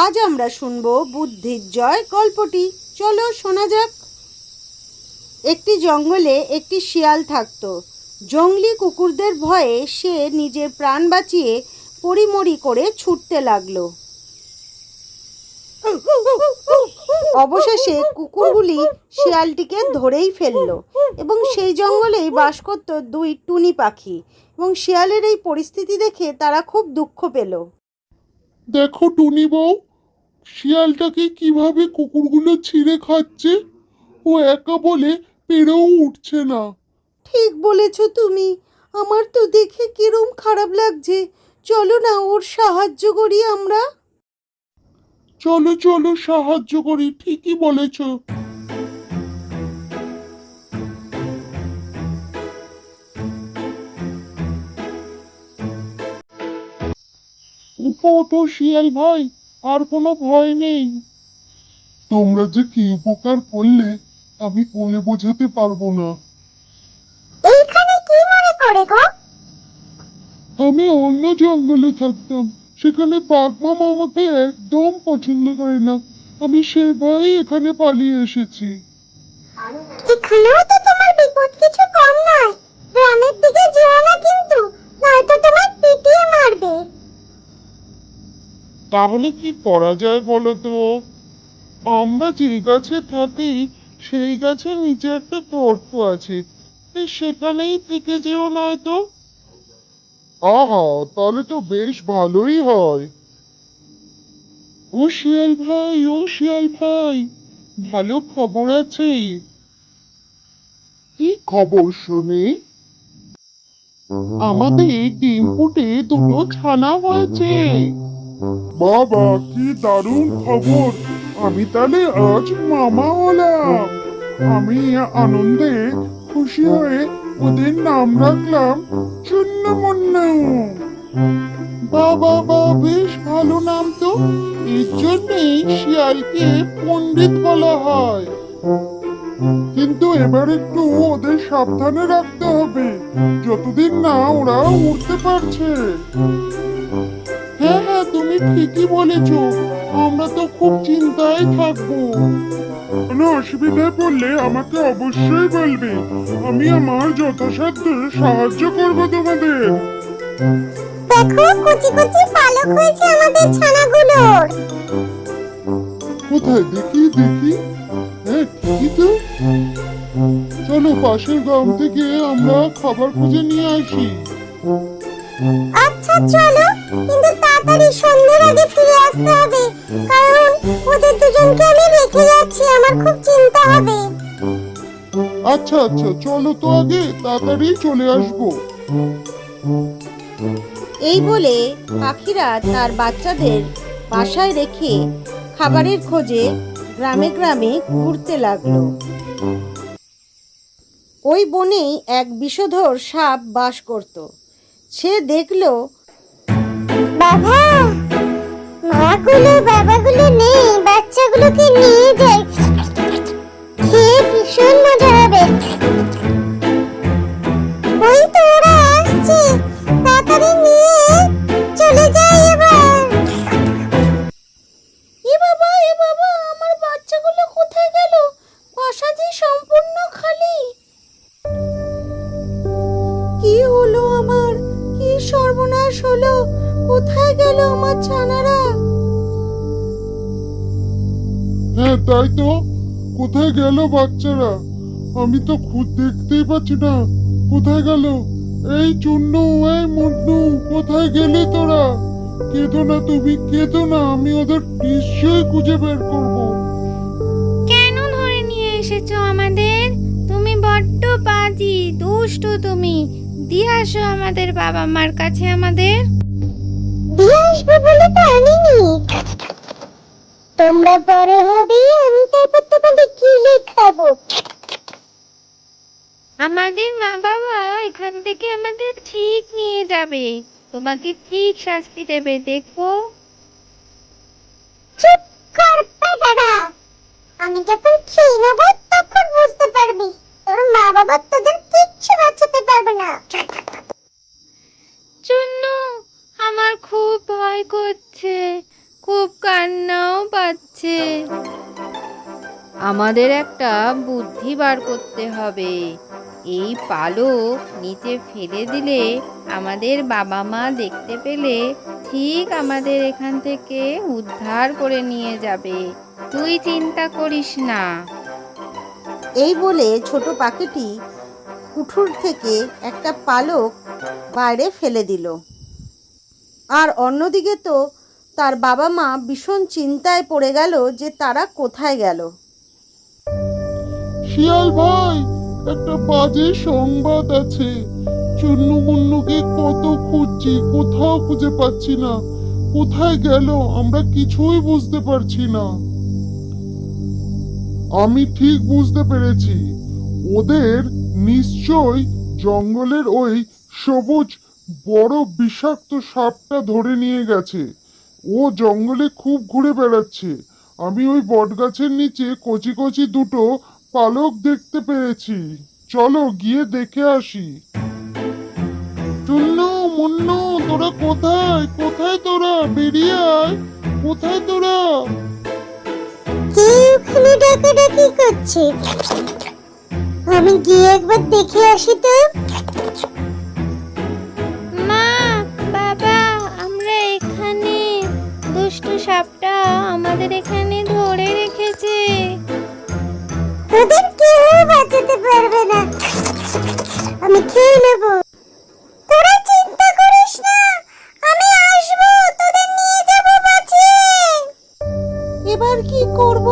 আজ আমরা শুনব বুদ্ধির জয় গল্পটি। চলো শোনা যাক। একটি জঙ্গলে একটি শিয়াল থাকতো। জঙ্গলি কুকুরদের ভয়ে সে নিজের প্রাণ বাঁচিয়ে পরিমরি করে ছুটতে লাগল। অবশেষে কুকুরগুলি শিয়ালটিকে ধরেই ফেলল এবং সেই জঙ্গলেই বাস করত দুই টুনি পাখি এবং শিয়ালের এই পরিস্থিতি দেখে তারা খুব দুঃখ পেল। দেখো টুনি বউ শিয়ালটাকে কীভাবে কুকুরগুলো ছিঁড়ে খাচ্ছে ও একা বলে পেরেও উঠছে না। ঠিক বলেছ তুমি আমার তো দেখে কিরম খারাপ লাগছে। চলো না ওর সাহায্য করি আমরা। চলো চলো সাহায্য করি ঠিকই বলেছ। উঠো শিয়াল ভাই আর কোনো ভয় নেই। তোমরা যে কি উপকার করলে আমি বলে বোঝাতে পারব না। এইখানে কি মনে করে গো? আমি অন্য জঙ্গলে থাকতাম সেখানে বাঘ মামা আমাকে একদম পছন্দ করে না। আমি সে ভয়ে এখানে পালিয়ে এসেছি। এখানেও তো তোমার বিপদ কিছু কম নয়। গ্রামের দিকে যেও না কিন্তু নয়তো তোমার পিটিয়ে মারবে তাহলে কি করা যায় বলো তো? আমরা যে গাছে থাকি, সেই গাছের নিচে একটা গর্ত আছে। এই সেখানেই থেকে যেও নয়তো আহা, তাহলে তো বেশ ভালোই হয়। ও শিয়াল ভাই ও শিয়াল ভাই, ভালো খবর আছে? কি খবর শুনি? আমাদের ডিম ফুটে দুটো ছানা হয়েছে বাবা, কি দারুণ খবর। আমি তাহলে আজ মামা হলাম। আমি আনন্দে খুশি হয়ে ওদের নাম রাখলাম চুন্ন বাবা বা বেশ ভালো নাম তো। এর জন্যই শিয়ালকে পণ্ডিত বলা হয়। কিন্তু এবার একটু ওদের সাবধানে রাখতে হবে। যতদিন না ওরা উঠতে পারছে। তুমি ঠিকই বলেছ আমরা তো খুব চিন্তায় থাকব। কোনো অসুবিধায় পড়লে আমাকে অবশ্যই বলবে আমি আমার যথাসাধ্য সাহায্য করব তোমাদের। দেখো কুচি কুচি পালক হয়েছে আমাদের ছানাগুলোর কোথায়? দেখি দেখি। হ্যাঁ ঠিকই তো। চলো পাশের গ্রাম থেকে আমরা খাবার খুঁজে নিয়ে আসি। আচ্ছা চলো কিন্তু তাড়াতাড়ি সন্ধ্যের আগে ফিরে আসতে হবে। কারণ ওদের দুজনকে আমি রেখে যাচ্ছি আমার খুব চিন্তা হবে। আচ্ছা আচ্ছা চলো তো আগে তাড়াতাড়ি চলে আসব। এই বলে পাখিরা তার বাচ্চাদের বাসায় রেখে খাবারের খোঁজে গ্রামে গ্রামে ঘুরতে লাগল। ওই বনেই এক বিষধর সাপ বাস করত। সে দেখল বাবা। মাগুলো বাবাগুলো নেই বাচ্চাগুলোকে নিয়ে যাই তাই তো? কোথায় গেল বাচ্চারা? আমি তো খুদ দেখতেই পাচ্ছি না। কোথায় গেল? এই চুন্নু এই মুন্নু কোথায় গেলে তোরা? কেঁদো না তুমি কেঁদো না আমি ওদের নিশ্চয়ই খুঁজে বের করব। কেন ধরে নিয়ে এসেছ আমাদের? তুমি বড্ড বাজি দুষ্ট তুমি। দিয়ে আসো আমাদের বাবা মার কাছে আমাদের। দিয়ে আসবে বলে তো আনিনি। তোমরা বড় হবে আমি তারপর তোমাদের কিলে খাব আমাদের মা বাবা এখান থেকে আমাদের ঠিক নিয়ে যাবে। তোমাকে ঠিক শাস্তি দেবে দেখো চুপ কর পেটারা আমি যখন খেয়ে নেব তখন বুঝতে পারবি তোর মা বাবা তোদের কিচ্ছু বাঁচাতে পারবে না। চুন্নু আমার খুব ভয় করছে। খুব কান্নাও পাচ্ছে। আমাদের একটা বুদ্ধি বার করতে হবে। এই পালক নিচে ফেলে দিলে আমাদের বাবা মা দেখতে পেলে ঠিক আমাদের এখান থেকে উদ্ধার করে নিয়ে যাবে। তুই চিন্তা করিস না। এই বলে ছোট পাখিটি কুঠুর থেকে একটা পালক বাইরে ফেলে দিল। আর অন্যদিকে তো তার বাবা মা ভীষণ চিন্তায় পড়ে গেল যে তারা কোথায় গেল। শিয়াল ভাই, একটা বাজে সংবাদ আছে। চুন্নু মুন্নুকে কত খুঁজছি, কোথাও খুঁজে পাচ্ছি না। কোথায় গেল আমরা কিছুই বুঝতে পারছি না। আমি ঠিক বুঝতে পেরেছি। ওদের নিশ্চয় জঙ্গলের ওই সবুজ, বড় বিষাক্ত সাপটা ধরে নিয়ে গেছে। ও জঙ্গলে খুব ঘুরে বেড়াচ্ছে। আমি ওই বটগাছের নিচে কচি কচি দুটো পালক দেখতে পেরেছি চলো গিয়ে দেখে আসি। চুন্নু, মুন্নু, তোরা কোথায়? কোথায় তোরা? বেরিয়ে আয়। কোথায় তোরা? কে ওখানে ডাকাডাকি করছে? আমি গিয়ে একবার দেখে আসি তো। সাপটা আমাদের এখানে ধরে রেখেছে। তোদের কেউ বাঁচাতে পারবে না। আমি খেয়ে নেব। তোরা চিন্তা করিস না আমি আসব তোদের নিয়ে যাব বাঁচিয়ে। এবার কি করব?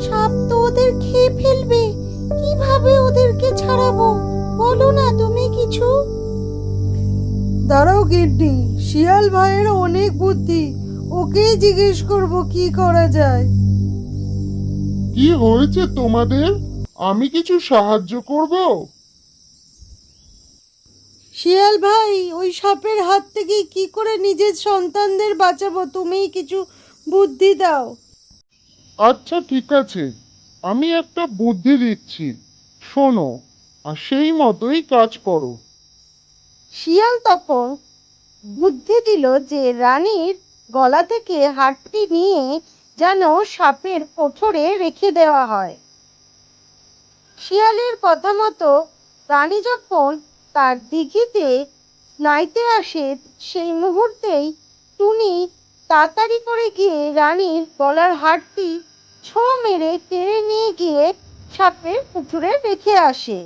সাপ তো ওদের খেয়ে ফেলবে। কীভাবে ওদেরকে ছাড়াবো? বলো না তুমি কিছু। দাঁড়াও গিন্নি শিয়াল ভাইয়ের অনেক বুদ্ধি। ওকেই জিজ্ঞেস করব কি করা যায়? কি হয়েছে তোমাদের? আমি কিছু সাহায্য করব? শিয়াল ভাই ওই সাপের হাত থেকে কি করে নিজের সন্তানদের বাঁচাবো? তুমিই কিছু বুদ্ধি দাও। আচ্ছা ঠিক আছে। আমি একটা বুদ্ধি দিচ্ছি। শোনো আর সেই মতোই কাজ করো। শিয়াল তখন বুদ্ধি দিল যে রানীর গলা থেকে হাড়টি নিয়ে যেন সাপের কোঠরে রেখে দেওয়া হয়। শিয়ালের কথা মতো রানী যখন তার দিঘিতে নাইতে আসে, সেই মুহূর্তেই টুনি তাড়াতাড়ি করে গিয়ে রানীর গলার হাড়টি ছো মেরে টেনে নিয়ে গিয়ে সাপের পুকুরে রেখে আসে।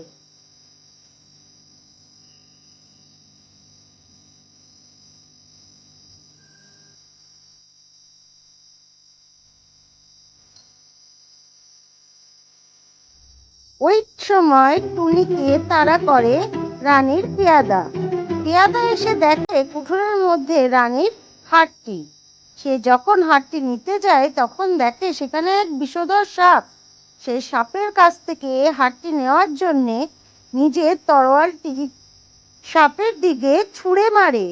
ওই সময় টুনিকে তাড়া করে রানীর পেয়াদা। পেয়াদা এসে দেখে কুঠুরের মধ্যে রানীর হাটটি। সে যখন হাড়টি নিতে যায়, তখন দেখে সেখানে এক বিষধর সাপ। সে সাপের কাছ থেকে হাড়টি নেওয়ার জন্যে নিজের তরোয়ালটি সাপের দিকে ছুঁড়ে মারে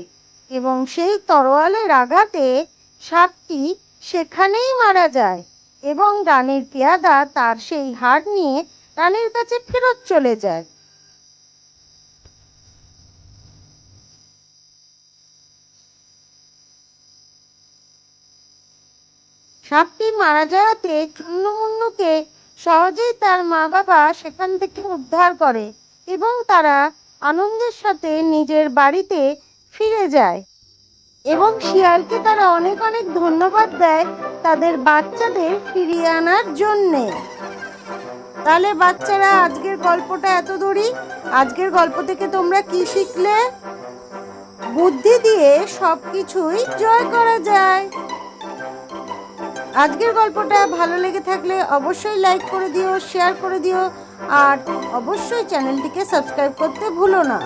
এবং সেই তরোয়ালের আঘাতে সাপটি সেখানেই মারা যায় এবং রানীর পেয়াদা তার সেই হাড় নিয়ে রানীর কাছে ফেরত চলে যায়। সাপটি মারা যাওয়াতে চুন্নমুন্নুকে সহজেই তার মা বাবা সেখান থেকে উদ্ধার করে এবং তারা আনন্দের সাথে নিজের বাড়িতে ফিরে যায় এবং শিয়ালকে তারা অনেক অনেক ধন্যবাদ দেয় তাদের বাচ্চাদের ফিরিয়ে আনার জন্যে। তাহলে বাচ্চারা, আজকের গল্পটা এত দূরই আজকের গল্প থেকে তোমরা কি শিখলে? বুদ্ধি দিয়ে সব কিছুই জয় করা যায়। আজকের গল্পটা ভালো লেগে থাকলে অবশ্যই লাইক করে দিও শেয়ার করে দিও, আর অবশ্যই চ্যানেলটিকে সাবস্ক্রাইব করতে ভুলো না।